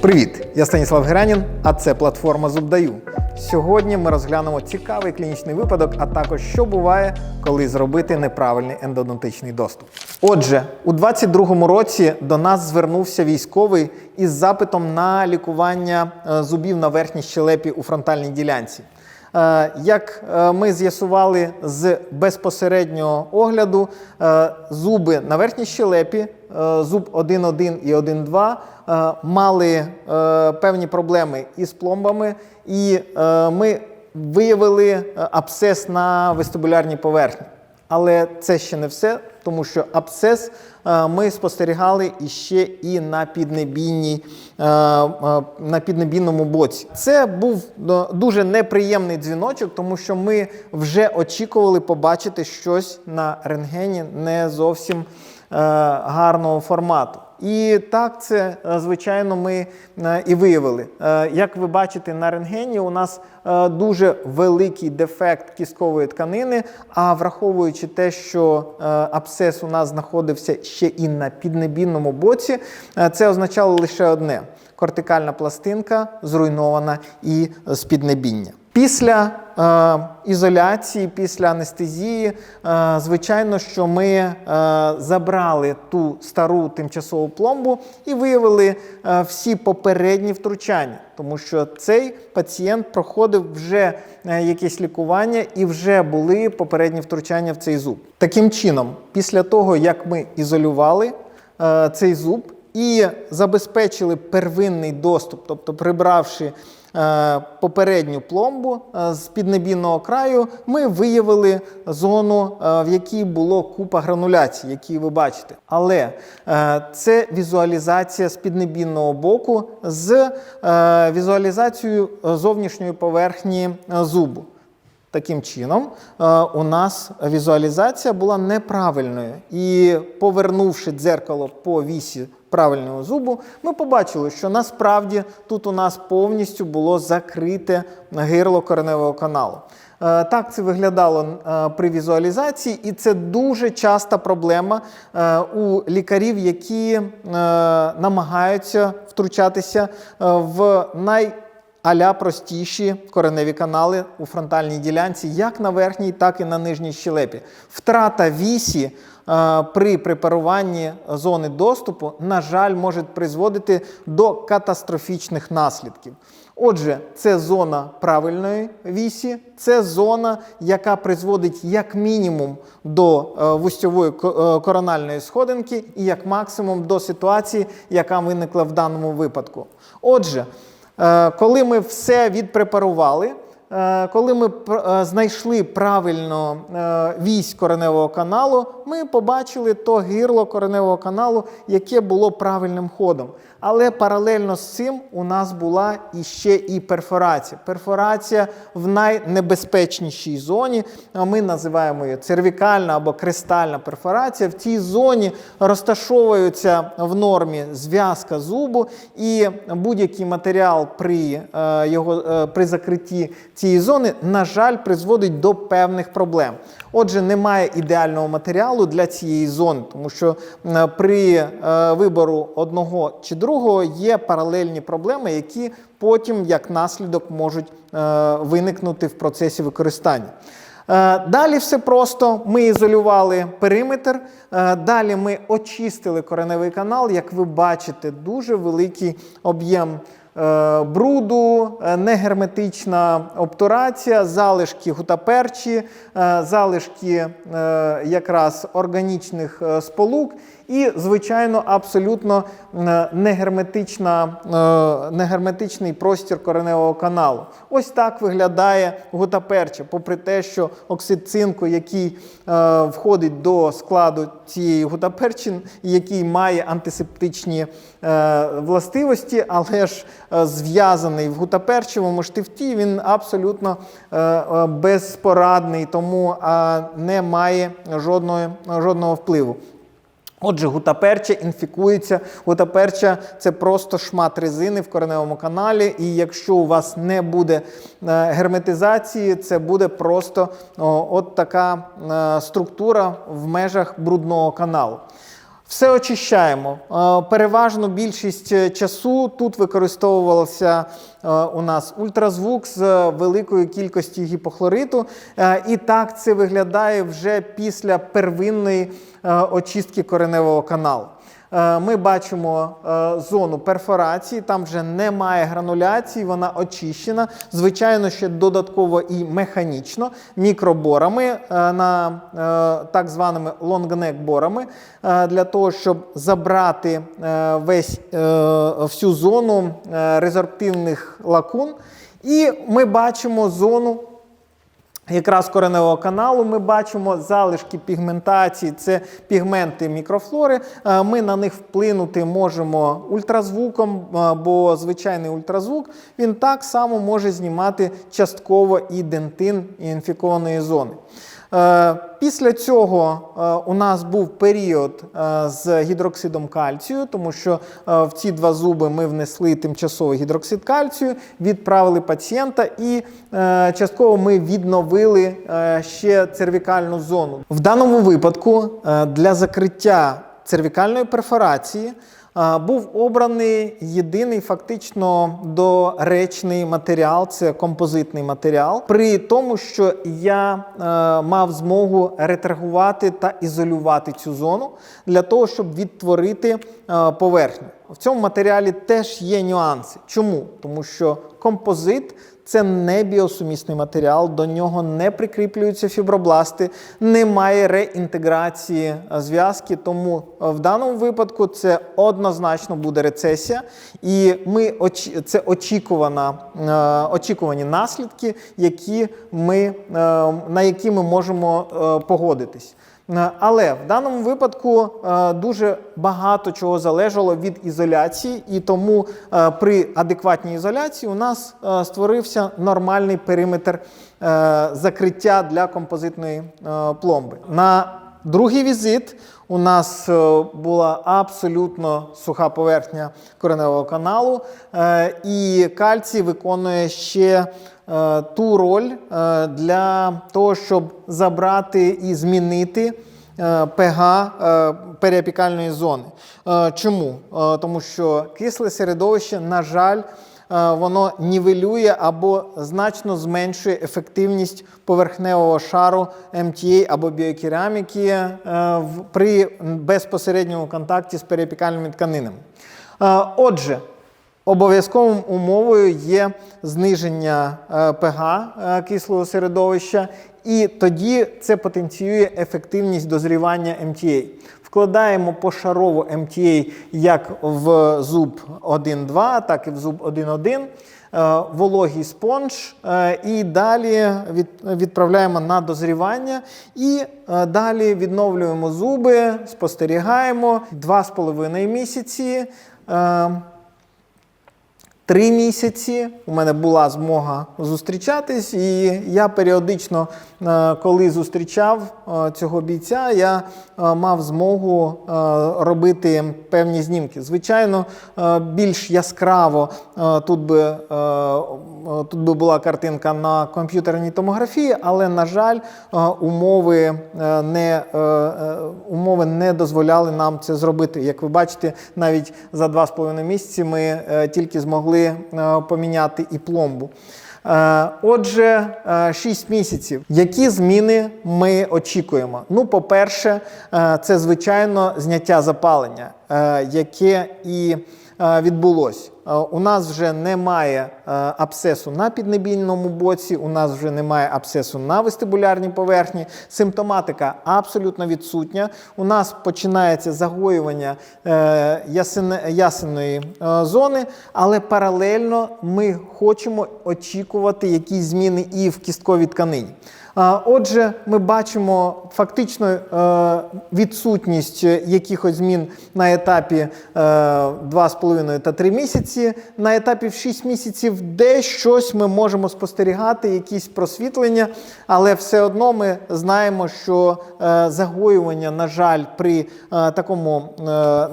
Привіт! Я Станіслав Гранін, а це платформа Зубдаю. Сьогодні ми розглянемо цікавий клінічний випадок, а також що буває, коли зробити неправильний ендодонтичний доступ. Отже, у 2022 році до нас звернувся військовий із запитом на лікування е, зубів на верхній щелепі у фронтальній ділянці. Е, Як е, ми з'ясували з безпосереднього огляду, е, зуби на верхній щелепі, зуб 1.1 і 1.2 е, мали певні проблеми із пломбами, і ми виявили абсцес на вестибулярній поверхні. Але це ще не все, тому що абсцес е, ми спостерігали іще і на піднебінній, е, е, на піднебінному боці. Це був дуже неприємний дзвіночок, тому що ми вже очікували побачити щось на рентгені не зовсім гарного формату. І так це, е, звичайно, ми е, і виявили. Е, Як ви бачите на рентгені, у нас дуже великий дефект кісткової тканини. А враховуючи те, що абсцес у нас знаходився ще і на піднебінному боці, це означало лише одне: кортикальна пластинка зруйнована і з піднебіння. Після ізоляції, після анестезії, е, звичайно, що ми е, забрали ту стару тимчасову пломбу і виявили е, всі попередні втручання, тому що цей пацієнт проходив вже е, якесь лікування і вже були попередні втручання в цей зуб. Таким чином, після того, як ми ізолювали е, цей зуб і забезпечили первинний доступ, тобто прибравши е, попередню пломбу е, з піднебінного краю, ми виявили зону, е, в якій було купа грануляцій, які ви бачите. Але е, це візуалізація з піднебінного боку з е, візуалізацією зовнішньої поверхні е, зубу. Таким чином, е, у нас візуалізація була неправильною. І повернувши дзеркало по вісі правильного зубу, ми побачили, що насправді тут у нас повністю було закрите гирло кореневого каналу. Е, Так це виглядало е, при візуалізації, і це дуже часта проблема е, у лікарів, які намагаються втручатися в най аля простіші кореневі канали у фронтальній ділянці, як на верхній, так і на нижній щелепі. Втрата вісі при препаруванні зони доступу, на жаль, може призводити до катастрофічних наслідків. Отже, це зона правильної вісі, це зона, яка призводить як мінімум до е, вустьової е, корональної сходинки і як максимум до ситуації, яка виникла в даному випадку. Отже, Е, Коли ми все відпрепарували, коли ми е, знайшли правильно е, вісь кореневого каналу, ми побачили то гирло кореневого каналу, яке було правильним ходом. Але паралельно з цим у нас була іще і перфорація. Перфорація в найнебезпечнішій зоні. Ми називаємо її цервікальна або кристальна перфорація. В цій зоні розташовується в нормі зв'язка зубу, і будь-який матеріал при, е, його, е, при закритті цієї зони, на жаль, призводить до певних проблем. Отже, немає ідеального матеріалу для цієї зони, тому що е, при е, вибору одного чи другого є паралельні проблеми, які потім, як наслідок, можуть е, виникнути в процесі використання. Далі все просто. Ми ізолювали периметр. Далі ми очистили кореневий канал. Як ви бачите, дуже великий об'єм бруду, е, негерметична обтурація, залишки гутаперчі, е, залишки е, якраз органічних е, сполук. І, звичайно, абсолютно е, негерметична, е, негерметичний простір кореневого каналу. Ось так виглядає гутаперча, попри те, що оксид цинку, який е, входить до складу цієї гутаперчі, який має антисептичні властивості, але ж зв'язаний в гутаперчевому штифті, він абсолютно безпорадний, тому не має жодної, жодного впливу. Отже, гутаперча інфікується. Гутаперча це просто шмат резини в кореневому каналі. І якщо у вас не буде е, герметизації, це буде просто от така е, структура в межах брудного каналу. Все очищаємо. Е, Переважно більшість е, часу тут використовувався е, у нас ультразвук з великою кількістю гіпохлориту. І так це виглядає вже після первинної очистки кореневого каналу. Е, Ми бачимо е, зону перфорації, там вже немає грануляції, вона очищена. Звичайно, ще додатково і механічно мікроборами е, на так званими лонгнек-борами для того, щоб забрати весь всю зону резорптивних лакун. І ми бачимо зону якраз кореневого каналу ми бачимо залишки пігментації, це пігменти мікрофлори. Е, Ми на них вплинути можемо ультразвуком, е, бо звичайний ультразвук він так само може знімати частково і дентин інфікованої зони. Е, Після цього е, у нас був період е, з гідроксидом кальцію, тому що в ці два зуби ми внесли тимчасовий гідроксид кальцію, відправили пацієнта і частково ми відновили ще цервікальну зону. В даному випадку для закриття цервікальної перфорації був обраний єдиний фактично доречний матеріал це композитний матеріал. При тому, що я е, мав змогу ретрагувати та ізолювати цю зону для того, щоб відтворити е, поверхню. В цьому матеріалі теж є нюанси. Чому? Тому що композит це не біосумісний матеріал, до нього не прикріплюються фібробласти, немає реінтеграції е, зв'язки. Тому е, в даному випадку це однозначно буде рецесія, і ми це очікувана, е, очікувані наслідки, які ми, на які ми можемо погодитись. Е, Але в даному випадку е, дуже багато чого залежало від ізоляції, і тому е, при адекватній ізоляції у нас створився нормальний периметр закриття для композитної пломби. На другий візит у нас е, була абсолютно суха поверхня кореневого каналу, е, і кальцій виконує ще е, ту роль для того, щоб забрати і змінити pH е, періапікальної зони. Чому? Тому що кисле середовище, на жаль, воно нівелює або значно зменшує ефективність поверхневого шару МТА або біокераміки е, при безпосередньому контакті з періапікальними тканинами. Е, Отже, Обов'язковою умовою є зниження е, е, кислого середовища, і тоді це потенціює ефективність дозрівання МТА. Вкладаємо пошарову МТА як в зуб 1.2, так і в зуб 1.1, е, вологий спонж, е, і далі відправляємо на дозрівання. І е, далі відновлюємо зуби, спостерігаємо 2,5 місяці. Три місяці у мене була змога зустрічатись, і я періодично, е, коли зустрічав е, цього бійця, я е, мав змогу робити певні знімки. Звичайно, більш яскраво тут би, тут би була картинка на комп'ютерній томографії, але, на жаль, умови не, умови не дозволяли нам це зробити. Як ви бачите, навіть за 2,5 місяці ми тільки змогли е, поміняти і пломбу. Е, Отже, 6 місяців. Які зміни ми очікуємо? Ну, по-перше, е, це звичайно зняття запалення, е, яке і е, відбулось. Е, У нас вже немає е, абсцесу на піднебільному боці, у нас вже немає абсцесу на вестибулярній поверхні. Симптоматика абсолютно відсутня. У нас починається загоювання е, е, зони, але паралельно ми хочемо очікувати якісь зміни і в кістковій тканині. Отже, ми бачимо фактично відсутність якихось змін на етапі е, 2,5 та 3 місяці. Місяці. На етапі в 6 місяців де щось ми можемо спостерігати, якісь просвітлення, але все одно ми знаємо, що е, загоювання, на жаль, при е, такому е,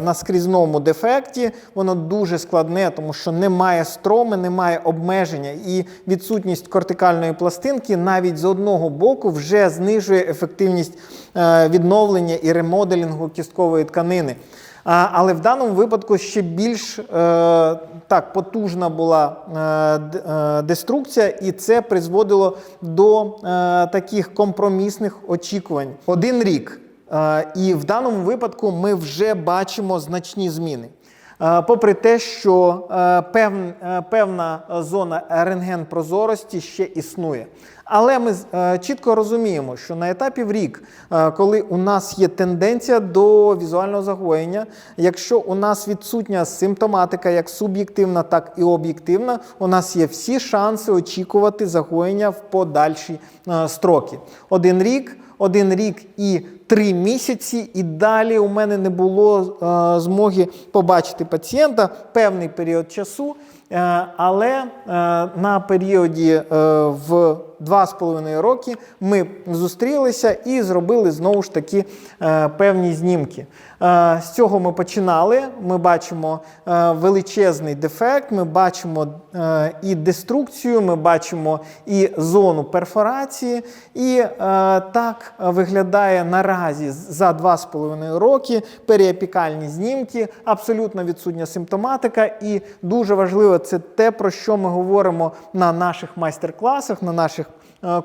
наскрізному дефекті, воно дуже складне, тому що немає строми, немає обмеження, і відсутність кортикальної пластинки навіть з одного боку вже знижує ефективність е, відновлення і ремоделінгу кісткової тканини. Але в даному випадку ще більш е, так потужна була е, е, деструкція, і це призводило до таких компромісних очікувань. Один рік. І в даному випадку ми вже бачимо значні зміни. Попри те, що пев- певна зона рентген-прозорості ще існує. Але ми е, чітко розуміємо, що на етапі в рік, е, коли у нас є тенденція до візуального загоєння, якщо у нас відсутня симптоматика як суб'єктивна, так і об'єктивна, у нас є всі шанси очікувати загоєння в подальші е, строки. Один рік, один рік і три місяці, і далі у мене не було змоги побачити пацієнта певний період часу. Але на періоді в 2,5 роки ми зустрілися і зробили знову ж таки е, певні знімки. Е, З цього ми починали. Ми бачимо е, величезний дефект, ми бачимо і деструкцію, ми бачимо і зону перфорації. І так виглядає наразі за 2,5 роки періапікальні знімки, абсолютно відсутня симптоматика. І дуже важливо це те, про що ми говоримо на наших майстер-класах, на наших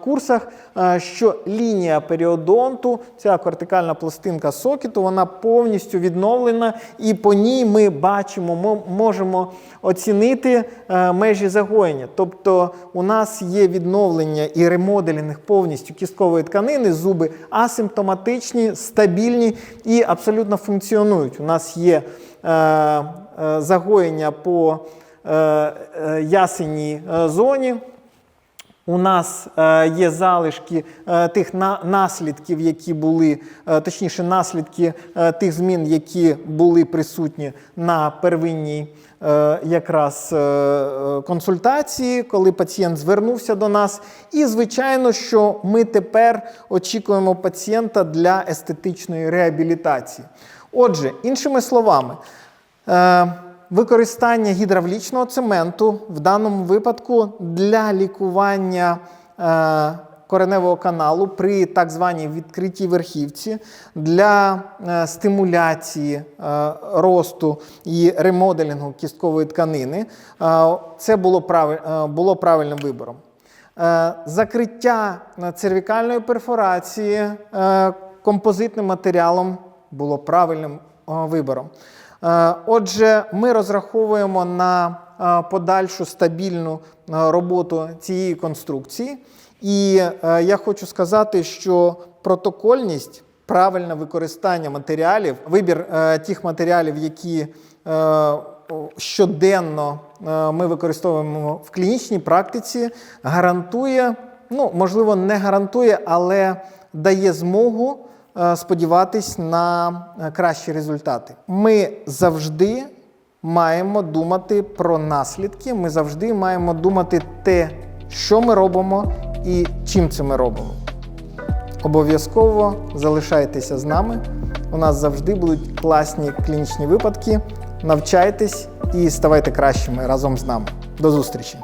курсах, е, що лінія періодонту, ця кортикальна пластинка сокету, вона повністю відновлена, і по ній ми бачимо, ми можемо оцінити е, межі загоєння. Тобто у нас є відновлення і ремоделінг повністю кісткової тканини, зуби асимптоматичні, стабільні і абсолютно функціонують. У нас є е, е, загоєння по е, е, ясенній е, зоні. У нас е, є залишки е, тих наслідків, які були, е, точніше, наслідки тих змін, які були присутні на первинній якраз консультації, коли пацієнт звернувся до нас. І, звичайно, що ми тепер очікуємо пацієнта для естетичної реабілітації. Отже, іншими словами, Використання гідравлічного цементу в даному випадку для лікування е, кореневого каналу при так званій відкритій верхівці для е, стимуляції е, росту і ремоделінгу кісткової тканини. Це було, правильним вибором. Закриття цервікальної перфорації композитним матеріалом було правильним вибором. Е, Отже, ми розраховуємо на е, подальшу стабільну е, роботу цієї конструкції. І я хочу сказати, що протокольність, правильне використання матеріалів, вибір тих матеріалів, які щоденно ми використовуємо в клінічній практиці, гарантує, ну можливо, не гарантує, але дає змогу сподіватись на е, кращі результати. Ми завжди маємо думати про наслідки. Ми завжди маємо думати те, що ми робимо і чим це ми робимо. Обов'язково залишайтеся з нами. У нас завжди будуть класні клінічні випадки. Навчайтесь і ставайте кращими разом з нами. До зустрічі!